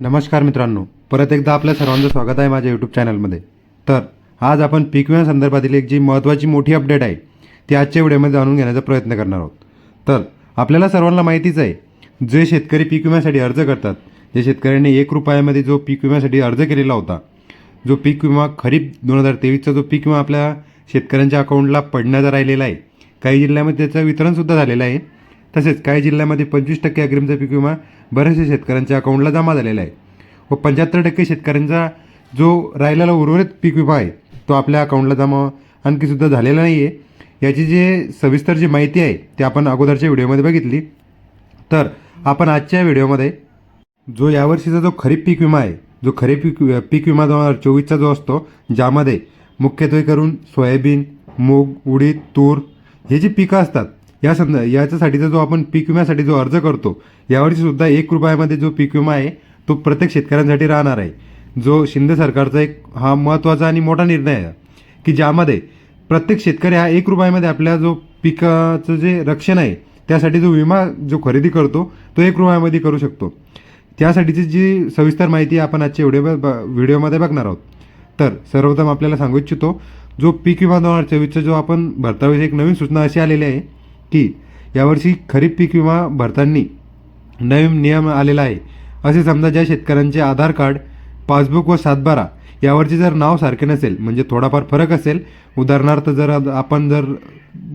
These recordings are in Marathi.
नमस्कार मित्रांनो परत एकदा आपल्या सर्वांचं स्वागत आहे माझ्या यूट्यूब चॅनलमध्ये तर आज आपण पीक विम्यासंदर्भातील एक जी महत्त्वाची मोठी अपडेट आहे ती आजच्या व्हिडिओमध्ये जाणून घेण्याचा प्रयत्न करणार आहोत. तर आपल्याला सर्वांना माहितीच आहे जे शेतकरी पीक विम्यासाठी अर्ज करतात जे शेतकऱ्यांनी एक रुपयामध्ये जो पीक विम्यासाठी अर्ज केलेला होता जो पीक विमा खरीप दोन हजार तेवीसचा जो पीक विमा आपल्या शेतकऱ्यांच्या अकाउंटला पडण्याचा राहिलेला आहे काही जिल्ह्यामध्ये त्याचं वितरणसुद्धा झालेलं आहे तसेच काही जिल्ह्यामध्ये पंचवीस टक्के अग्रिमचा पीक विमा बऱ्याचशा शेतकऱ्यांच्या अकाउंटला जमा झालेला आहे. व पंच्याहत्तर टक्के शेतकऱ्यांचा जो राहिलेला उर्वरित पीक विमा आहे तो आपल्या अकाउंटला जमा आणखीसुद्धा झालेला नाही आहे याची जे सविस्तर जी माहिती आहे ती आपण अगोदरच्या व्हिडिओमध्ये बघितली. तर आपण आजच्या व्हिडिओमध्ये जो यावर्षीचा जो खरीप पीक विमा आहे जो खरीप पीक पीक विमा दोन हजार चोवीसचा जो असतो ज्यामध्ये मुख्यत्वे करून सोयाबीन मूग उडीद तूर हे जी पिकं असतात या संद याच्यासाठीचा जो आपण पीक विम्यासाठी जो अर्ज करतो यावर्षीसुद्धा एक रुपयामध्ये जो पीक विमा आहे तो प्रत्येक शेतकऱ्यांसाठी राहणार आहे. जो शिंदे सरकारचा एक हा महत्त्वाचा आणि मोठा निर्णय आहे की ज्यामध्ये प्रत्येक शेतकरी हा एक रुपयामध्ये आपल्या जो पिकाचं जे रक्षण आहे त्यासाठी जो विमा जो खरेदी करतो तो एक रुपयामध्ये करू शकतो. त्यासाठीची जी सविस्तर माहिती आपण आजच्या व्हिडिओ व्हिडिओमध्ये बघणार आहोत. तर सर्वप्रथम आपल्याला सांगू इच्छितो जो पीक विमा दोन हजार चोवीसचा जो आपण भरतावेळेस एक नवीन सूचना अशी आलेली आहे की यावर्षी खरीप पीक विमा भरताना नवीन नियम आलेला आहे. असे समजा ज्या शेतकऱ्यांचे आधार कार्ड पासबुक व सातबारा यावरचे जर नाव सारखे नसेल म्हणजे थोडाफार फरक असेल उदाहरणार्थ जर आपण जर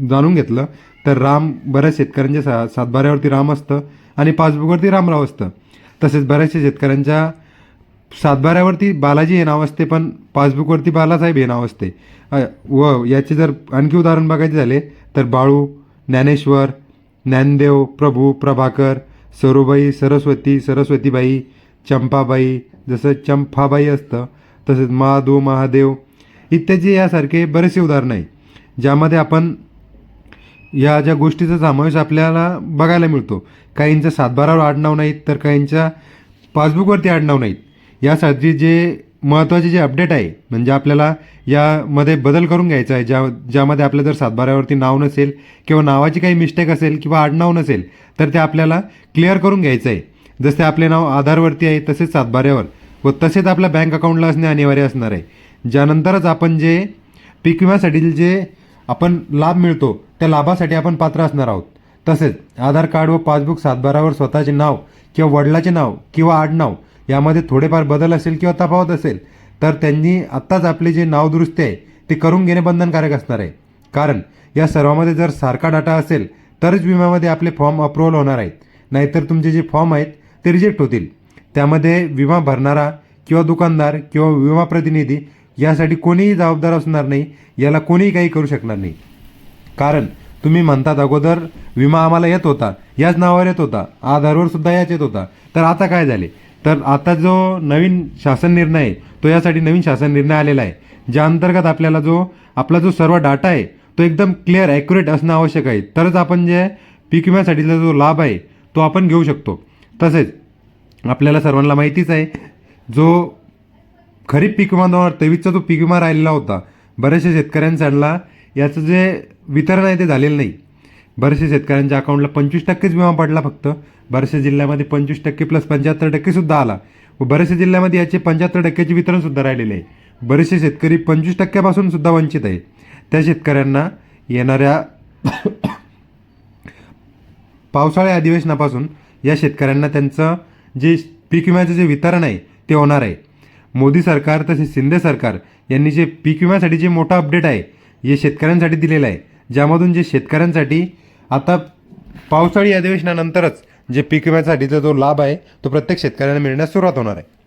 जाणून घेतलं तर राम बऱ्याच शेतकऱ्यांच्या सा सातबाऱ्यावरती राम असतं आणि पासबुकवरती रामराव असतं. तसेच बऱ्याचशा शेतकऱ्यांच्या सातबाऱ्यावरती बालाजी हे नाव असते पण पासबुकवरती बालासाहेब हे नाव असते. व याचे जर आणखी उदाहरण बघायचे झाले तर बाळू ज्ञानेश्वर ज्ञानदेव प्रभू प्रभाकर सरूबाई सरस्वती सरस्वतीबाई चंपाबाई जसं चंपाबाई असतं तसेच महादू महादेव इत्यादी यासारखे बरेचसे उदाहरणं आहे ज्यामध्ये आपण या ज्या गोष्टीचा समावेश आपल्याला बघायला मिळतो. काहींचं सातबारावर आडनाव नाहीत तर काहींच्या पासबुकवरती आडनाव नाहीत. यासाठी जे महत्त्वाचे जे अपडेट आहे म्हणजे आपल्याला यामध्ये बदल करून घ्यायचा आहे ज्या ज्यामध्ये आपलं जर सातबाऱ्यावरती नाव नसेल किंवा नावाची काही मिस्टेक असेल किंवा आडनाव नसेल तर ते आपल्याला क्लिअर करून घ्यायचं आहे. जसे आपले नाव आधारवरती आहे तसेच सातबाऱ्यावर व तसेच आपल्या बँक अकाउंटला असणे अनिवार्य असणार आहे. ज्यानंतरच आपण जे पीक विम्यासाठी जे आपण लाभ मिळतो त्या लाभासाठी आपण पात्र असणार आहोत. तसेच आधार कार्ड व पासबुक सातबारावर स्वतःचे नाव किंवा वडिलाचे नाव किंवा आडनाव यामध्ये थोडेफार बदल असेल किंवा तफावत असेल तर त्यांनी आत्ताच आपले जे नाव दुरुस्ती आहे ते करून घेणे बंधनकारक असणार आहे. कारण या सर्वामध्ये जर सारखा डाटा असेल तरच विम्यामध्ये आपले फॉर्म अप्रुव्हल होणार आहेत. नाहीतर तुमचे जे फॉर्म आहेत ते रिजेक्ट होतील. त्यामध्ये विमा भरणारा किंवा दुकानदार किंवा विमा प्रतिनिधी यासाठी कोणीही जबाबदार असणार नाही याला कोणीही काही करू शकणार नाही. कारण तुम्ही म्हणतात अगोदर विमा आम्हाला येत होता याच नावावर येत होता आधारवर सुद्धा याच येत होता. तर आता काय झाले? तर आता जो नवीन शासन निर्णय आहे तो यासाठी नवीन शासन निर्णय आलेला आहे ज्या अंतर्गत आपल्याला जो आपला जो सर्व डाटा आहे तो एकदम क्लिअर ॲक्युरेट असणं आवश्यक आहे. तरच आपण जे पीक विम्यासाठीचा जो लाभ आहे तो आपण घेऊ शकतो. तसेच आपल्याला सर्वांना माहितीच आहे जो खरीप पीक विमा दोन हजार तेवीसचा जो पीक विमा राहिलेला होता बऱ्याचशा शेतकऱ्यांचा याचं जे वितरण आहे ते झालेलं नाही. बऱ्याचशा शेतकऱ्यांच्या अकाउंटला पंचवीस टक्केच विमा पडला फक्त. बऱ्याचशा जिल्ह्यामध्ये पंचवीस टक्के प्लस पंच्याहत्तर टक्केसुद्धा आला. व बऱ्याचशा जिल्ह्यामध्ये याचे पंच्याहत्तर टक्क्याचे वितरणसुद्धा राहिलेले आहे. बरेचसे शेतकरी पंचवीस टक्क्यापासून सुद्धा वंचित आहे त्या शेतकऱ्यांना येणाऱ्या पावसाळ्या अधिवेशनापासून या शेतकऱ्यांना त्यांचं जे पीक विम्याचं जे वितरण आहे ते होणार आहे. मोदी सरकार तसेच शिंदे सरकार यांनी जे पीक विम्यासाठी जे मोठा अपडेट आहे हे शेतकऱ्यांसाठी दिलेलं आहे. ज्यामधून जे शेतकऱ्यांसाठी आता पावसाळी अधिवेशनानंतरच जे पीक विम्यासाठीचा जो लाभ आहे तो प्रत्येक शेतकऱ्यांना मिळण्यास सुरुवात होणार आहे.